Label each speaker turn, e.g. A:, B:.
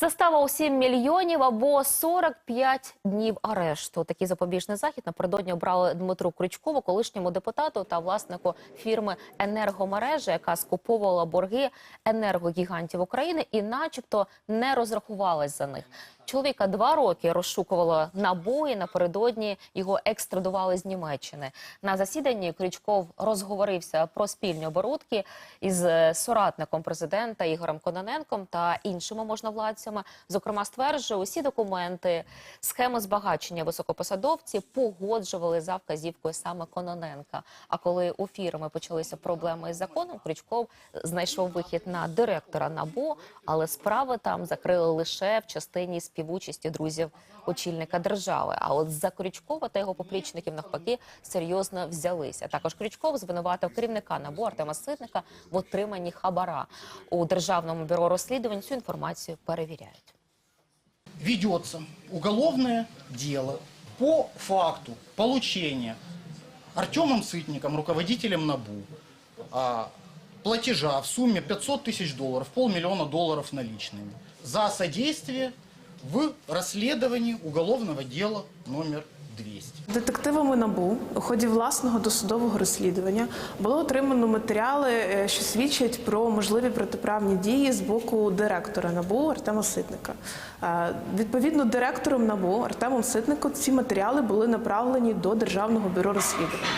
A: Застава у 7 мільйонів або 45 днів арешту. Такий запобіжний захід напередодні обрали Дмитру Крючкову, колишньому депутату та власнику фірми енергомережа, яка скуповувала борги енергогігантів України і, начебто, не розрахувалась за них. Чоловіка два роки розшукувало набу і напередодні його екстрадували з Німеччини. На засіданні Крючков розговорився про спільні оборудки із е, соратником президента Ігорем Кононенком та іншими можновладцями. Зокрема, стверджує, усі документи, схеми збагачення високопосадовці погоджували за вказівкою саме Кононенка. А коли у фірми почалися проблеми із законом, Крючков знайшов вихід на директора НАБУ, але справи там закрили лише в частині співучасті друзів очільника держави. А от за Крючкова та його поплічників навпаки серйозно взялися. Також Крючков звинуватив керівника НАБУ Артема Ситника в отриманні хабара у державному бюро розслідувань. Цю інформацію перевіряють.
B: ведется уголовное дело по факту получения Артемом Сытником, руководителем НАБУ, а, платежа в сумме 500 тысяч долларов, полмиллиона долларов наличными за содействие в расследовании уголовного дела номер 200.
C: Детективами НАБУ у ході власного досудового розслідування було отримано матеріали, е, що свідчать про можливі протиправні дії з боку директора НАБУ Артема Ситника. Е, Відповідно, директором НАБУ Артемом Ситником ці матеріали були направлені до Державного бюро розслідувань.